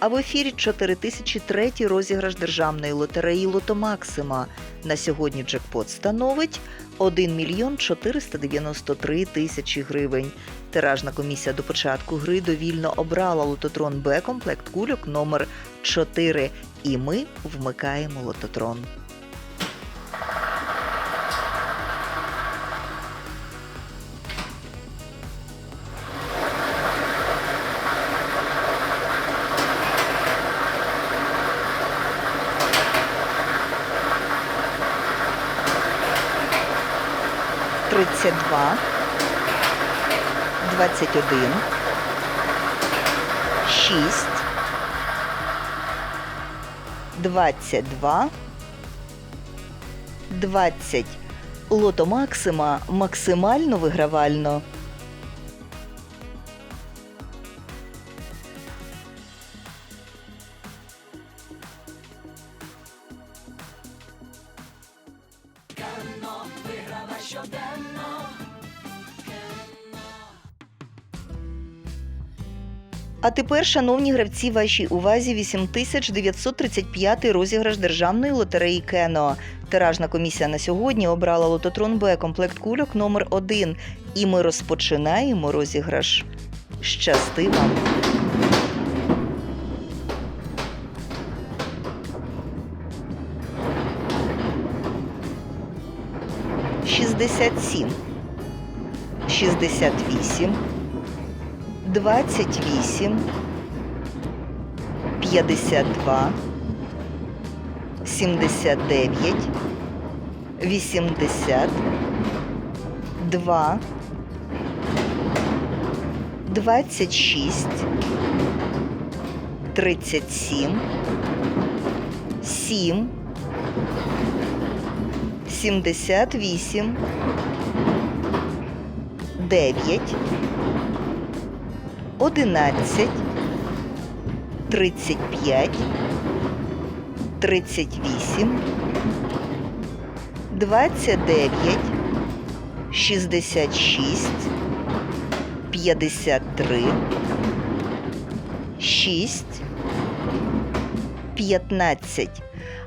А в ефірі 4003 розіграш державної лотереї Лото Максима. На сьогодні джекпот становить 1 мільйон 493 тисячі гривень. Тиражна комісія до початку гри довільно обрала лототрон Б комплект кульок номер 4 і ми вмикаємо лототрон. Тридцять два, двадцять один, шість, двадцять два, двадцять. Лото Максима максимально вигравально. А тепер, шановні гравці, вашій увазі 8935 розіграш державної лотереї Кено. Тиражна комісія на сьогодні обрала лототрон Б комплект кульок номер 1 І ми розпочинаємо розіграш. Щасти вам! Шістдесят сім, шістдесят вісім, двадцять вісім, п'ятдесят два, сімдесят дев'ять, 78, 9, 11, 35, 38, 29, 66, 53, 6, 15,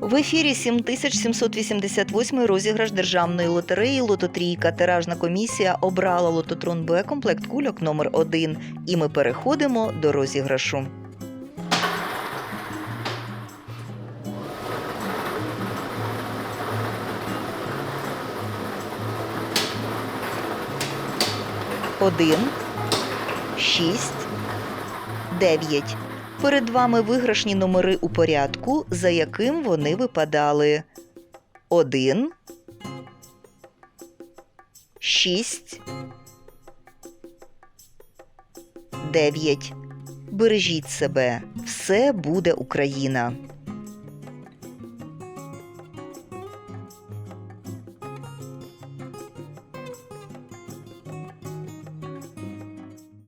В ефірі 7788 розіграш державної лотереї Лототрійка. Тиражна комісія обрала лототрон Б комплект кульок номер 1 І ми переходимо до розіграшу. Один, шість, дев'ять. Перед вами виграшні номери у порядку, за яким вони випадали. 1, 6, 9. Бережіть себе. Все буде Україна.